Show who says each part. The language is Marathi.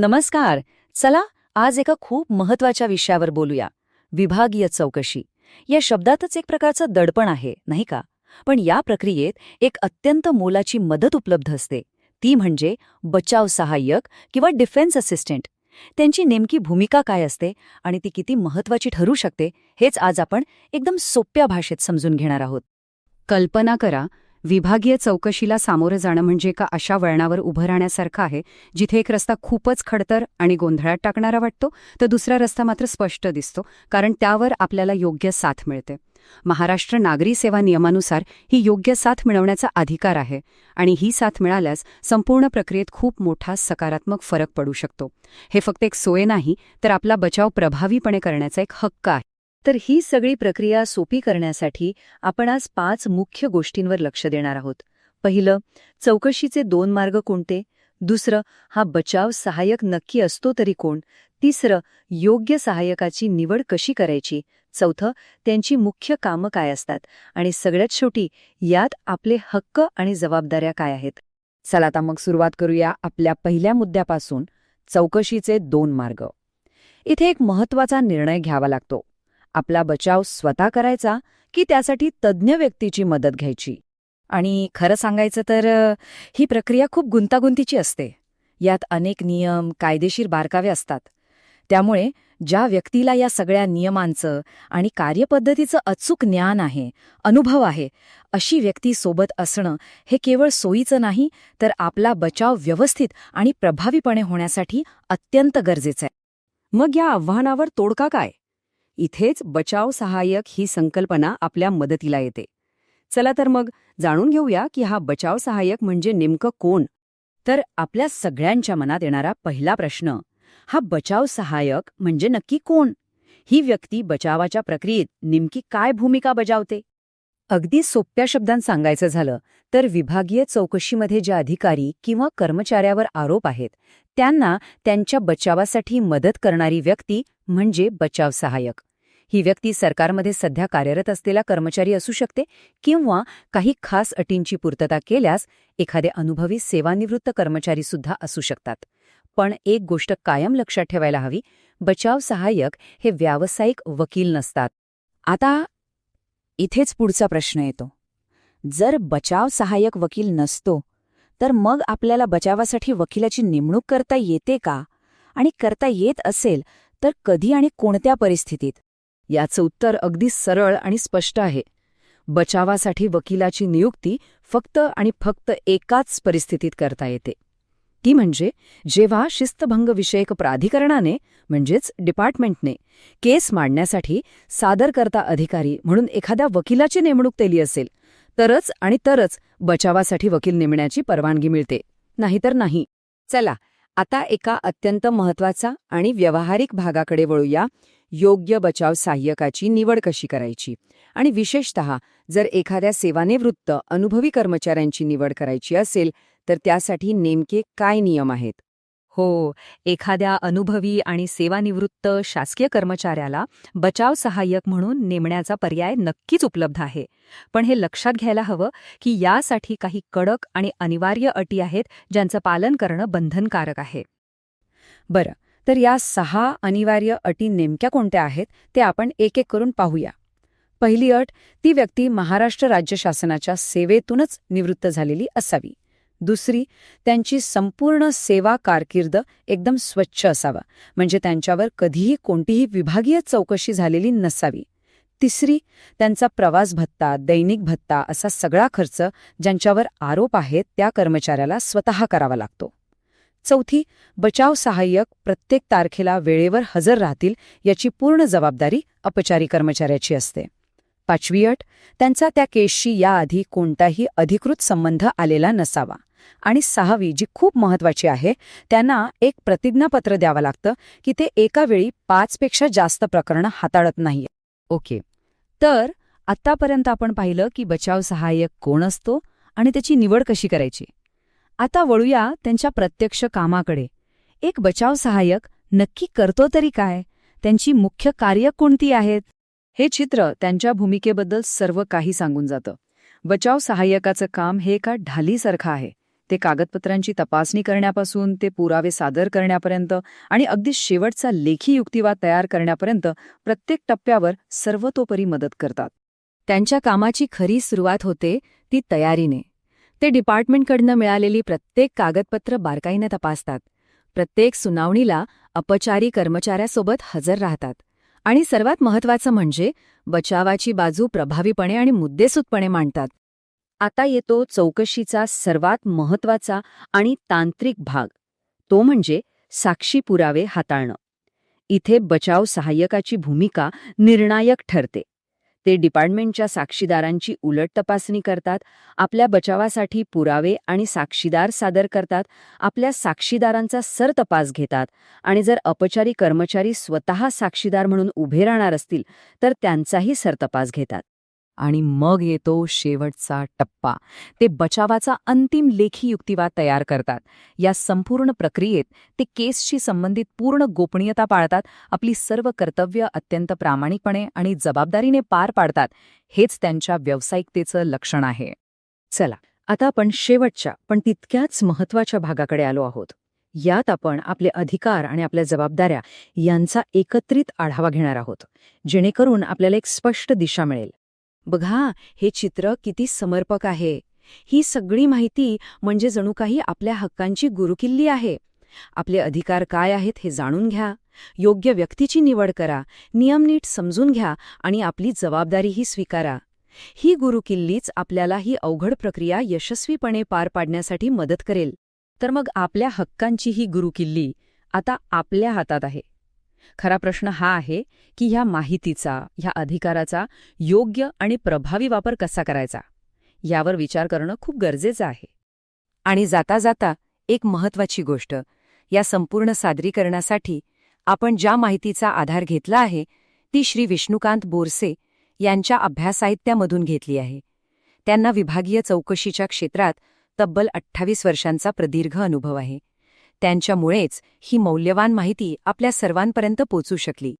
Speaker 1: नमस्कार. चला आज एका खूप महत्त्वाच्या विषयावर बोलूया. विभागीय चौकशी. या शब्दातच एक प्रकारचं दडपण आहे नाही का? पण या प्रक्रियेत एक अत्यंत मोलाची मदत उपलब्ध असते. ती म्हणजे बचाव सहाय्यक किंवा डिफेन्स असिस्टंट. त्यांची नेमकी भूमिका काय असते आणि ती किती महत्वाची ठरू शकते हेच आज आपण एकदम सोप्या भाषेत समजून घेणार आहोत.
Speaker 2: कल्पना करा विभागीय चौकशीला सामोरं जाणं म्हणजे एका अशा वळणावर उभं राहण्यासारखं आहे जिथे एक रस्ता खूपच खडतर आणि गोंधळात टाकणारा वाटतो तर दुसरा रस्ता मात्र स्पष्ट दिसतो कारण त्यावर आपल्याला योग्य साथ मिळते. महाराष्ट्र नागरी सेवा नियमानुसार ही योग्य साथ मिळवण्याचा अधिकार आहे आणि ही साथ मिळाल्यास संपूर्ण प्रक्रियेत खूप मोठा सकारात्मक फरक पडू शकतो. हे फक्त एक सोय नाही तर आपला बचाव प्रभावीपणे करण्याचा एक हक्क आहे.
Speaker 1: तर ही सगळी प्रक्रिया सोपी करण्यासाठी आपण आज पाच मुख्य गोष्टींवर लक्ष देणार आहोत. पहिलं चौकशीचे दोन मार्ग कोणते? दुसरं हा बचाव सहाय्यक नक्की असतो तरी कोण? तिसरं योग्य सहाय्यकाची निवड कशी करायची? चौथं त्यांची मुख्य कामं काय असतात? आणि सगळ्यात शेवटी यात आपले हक्क आणि जबाबदाऱ्या काय आहेत? चला आता मग सुरुवात करूया आपल्या पहिल्या मुद्द्यापासून चौकशीचे दोन मार्ग. इथे एक महत्त्वाचा निर्णय घ्यावा लागतो. आपला बचाव स्वतः करायचा की त्यासाठी तज्ज्ञ व्यक्तीची मदत घ्यायची? आणि खरं सांगायचं तर ही प्रक्रिया खूप गुंतागुंतीची असते. यात अनेक नियम कायदेशीर बारकावे असतात. त्यामुळे ज्या व्यक्तीला या सगळ्या नियमांचं आणि कार्यपद्धतीचं अचूक ज्ञान आहे अनुभव आहे अशी व्यक्ती सोबत असणं हे केवळ सोयीचं नाही तर आपला बचाव व्यवस्थित आणि प्रभावीपणे होण्यासाठी अत्यंत गरजेचं आहे.
Speaker 2: मग या आव्हानावर तोडका काय? इथेच बचाव सहाय्यक ही संकल्पना आपल्या मदतीला येते. चला तर मग जाणून घेऊया की हा बचाव सहाय्यक म्हणजे नेमकं कोण?
Speaker 1: तर आपल्या सगळ्यांच्या मनात येणारा पहिला प्रश्न हा बचाव सहाय्यक म्हणजे नक्की कोण? ही व्यक्ती बचावाच्या प्रक्रियेत नेमकी काय भूमिका बजावते? अगदी सोप्या शब्दांत सांगायचं झालं तर विभागीय चौकशीमध्ये ज्या अधिकारी किंवा कर्मचाऱ्यावर आरोप आहेत त्यांना त्यांच्या बचावासाठी मदत करणारी व्यक्ती म्हणजे बचाव सहाय्यक. ही व्यक्ती सरकारमध्ये सध्या कार्यरत असलेला कर्मचारी असू शकते किंवा काही खास अटींची पूर्तता केल्यास एखादे अनुभवी सेवानिवृत्त कर्मचारी सुद्धा असू शकतात. पण एक गोष्ट कायम लक्षात ठेवायला हवी बचाव सहाय्यक हे व्यावसायिक वकील नसतात. आता इथेच पुढचा प्रश्न येतो. जर बचाव सहाय्यक वकील नसतो तर मग आपल्याला बचावासाठी वकिलाची नेमणूक करता येते का? आणि करता येत असेल तर कधी आणि कोणत्या परिस्थितीत? याचं उत्तर अगदी सरळ आणि स्पष्ट आहे. बचावासाठी वकिलाची नियुक्ती फक्त आणि फक्त एकाच परिस्थितीत करता येते. ती म्हणजे जेव्हा शिस्तभंगविषयक प्राधिकरणाने म्हणजेच डिपार्टमेंटने केस मांडण्यासाठी सादरकर्ता अधिकारी म्हणून एखाद्या वकिलाची नेमणूक केली असेल तरच आणि तरच बचावासाठी वकील नेमण्याची परवानगी मिळते. नाहीतर नाही. चला आता एका अत्यंत महत्त्वाचा आणि व्यावहारिक भागाकडे वळूया योग्य बचाव सहाय्यकाची निवड कशी करायची? आणि विशेषत जर एखाद्या सेवानिवृत्त अनुभवी कर्मचाऱ्यांची निवड करायची असेल तर त्यासाठी नेमके काय नियम आहेत?
Speaker 2: हो एखाद्या अनुभवी आणि सेवानिवृत्त शासकीय कर्मचाऱ्याला बचाव सहाय्यक म्हणून नेमण्याचा पर्याय नक्कीच उपलब्ध आहे. पण हे लक्षात घ्यायला हवं की यासाठी काही कडक आणि अनिवार्य अटी आहेत ज्यांचं पालन करणं बंधनकारक आहे.
Speaker 1: बरं तर या सहा अनिवार्य अटी नेमक्या कोणत्या आहेत ते आपण एक एक करून पाहूया. पहिली अट ती व्यक्ती महाराष्ट्र राज्य शासनाच्या सेवेतूनच निवृत्त झालेली असावी. दुसरी त्यांची संपूर्ण सेवा कारकीर्द एकदम स्वच्छ असावा म्हणजे त्यांच्यावर कधीही कोणतीही विभागीय चौकशी झालेली नसावी. तिसरी त्यांचा प्रवास भत्ता दैनिक भत्ता असा सगळा खर्च ज्यांच्यावर आरोप आहेत त्या कर्मचाऱ्याला स्वतः करावा लागतो. चौथी बचाव सहाय्यक प्रत्येक तारखेला वेळेवर हजर राहतील याची पूर्ण जबाबदारी अपचारी कर्मचाऱ्याची असते. पाचवी अट त्यांचा त्या केसशी याआधी कोणताही अधिकृत संबंध आलेला नसावा. आणि सहावी जी खूप महत्वाची आहे त्यांना एक प्रतिज्ञापत्र द्यावं लागतं की ते एका वेळी पाचपेक्षा जास्त प्रकरणं हाताळत नाहीये. ओके. तर आत्तापर्यंत आपण पाहिलं की बचाव सहाय्यक कोण असतो आणि त्याची निवड कशी करायची? आता वळूया त्यांच्या प्रत्यक्ष कामाकडे. एक बचाव सहाय्यक नक्की करतो तरी काय? त्यांची मुख्य कार्य कोणती आहेत? हे चित्र त्यांच्या भूमिकेबद्दल सर्व काही सांगून जातं. बचाव सहाय्यकाचं काम हे एका ढालीसारखं आहे. ते कागदपत्रांची तपासणी करण्यापासून ते पुरावे सादर करण्यापर्यंत आणि अगदी शेवटचा लेखी युक्तिवाद तयार करण्यापर्यंत प्रत्येक टप्प्यावर सर्वतोपरी मदत करतात.
Speaker 2: त्यांच्या कामाची खरी सुरुवात होते ती तयारीने. ते डिपार्टमेंटकडनं मिळालेली प्रत्येक कागदपत्र बारकाईने तपासतात. प्रत्येक सुनावणीला अपचारी कर्मचाऱ्यासोबत हजर राहतात. आणि सर्वात महत्वाचं म्हणजे बचावाची बाजू प्रभावीपणे आणि मुद्देसूदपणे मांडतात.
Speaker 1: आता येतो चौकशीचा सर्वात महत्त्वाचा आणि तांत्रिक भाग. तो म्हणजे साक्षी पुरावे हाताळणं. इथे बचाव सहाय्यकाची भूमिका निर्णायक ठरते. ते डिपार्टमेंटच्या साक्षीदारांची उलट तपासणी करतात आपल्या बचावासाठी पुरावे आणि साक्षीदार सादर करतात आपल्या साक्षीदारांचा सरतपास घेतात आणि जर अपचारी कर्मचारी स्वतः साक्षीदार म्हणून उभे राहणार असतील तर त्यांचाही सरतपास घेतात.
Speaker 2: आणि मग येतो शेवटचा टप्पा. ते बचावाचा अंतिम लेखी युक्तिवाद तयार करतात. या संपूर्ण प्रक्रियेत ते केसशी संबंधित पूर्ण गोपनीयता पाळतात आपली सर्व कर्तव्य अत्यंत प्रामाणिकपणे आणि जबाबदारीने पार पाडतात हेच त्यांच्या व्यावसायिकतेचं लक्षण आहे.
Speaker 1: चला आता आपण शेवटच्या पण तितक्याच महत्त्वाच्या भागाकडे आलो आहोत. यात आपण आपले अधिकार आणि आपल्या जबाबदाऱ्या यांचा एकत्रित आढावा घेणार आहोत जेणेकरून आपल्याला एक स्पष्ट दिशा मिळेल.
Speaker 2: बघा हे चित्र किती समर्पक आहे. ही सगळी माहिती म्हणजे जणू काही आपल्या हक्कांची गुरुकिल्ली आहे. आपले अधिकार काय आहेत हे जाणून घ्या. योग्य व्यक्तीची निवड करा. नियम नीट समजून घ्या आणि आपली जबाबदारीही स्वीकारा. ही गुरुकिल्लीच आपल्याला ही अवघड प्रक्रिया यशस्वीपणे पार पाडण्यासाठी मदत करेल. तर मग आपल्या हक्कांची ही गुरुकिल्ली आता आपल्या हातात आहे. खरा प्रश्न हा आहे की ह्या माहितीचा ह्या अधिकाराचा योग्य आणि प्रभावी वापर कसा करायचा? यावर विचार करणं खूप गरजेचं आहे. आणि जाता जाता एक महत्वाची गोष्ट या संपूर्ण सादरीकरणासाठी आपण ज्या माहितीचा आधार घेतला आहे ती श्री विष्णुकांत बोरसे यांच्या अभ्यासाहित्यामधून घेतली आहे. त्यांना विभागीय चौकशीच्या क्षेत्रात तब्बल अठ्ठावीस वर्षांचा प्रदीर्घ अनुभव आहे. त्यांच्यामुळेच ही मौल्यवान माहिती आपल्या सर्वांपर्यंत पोचू शकली.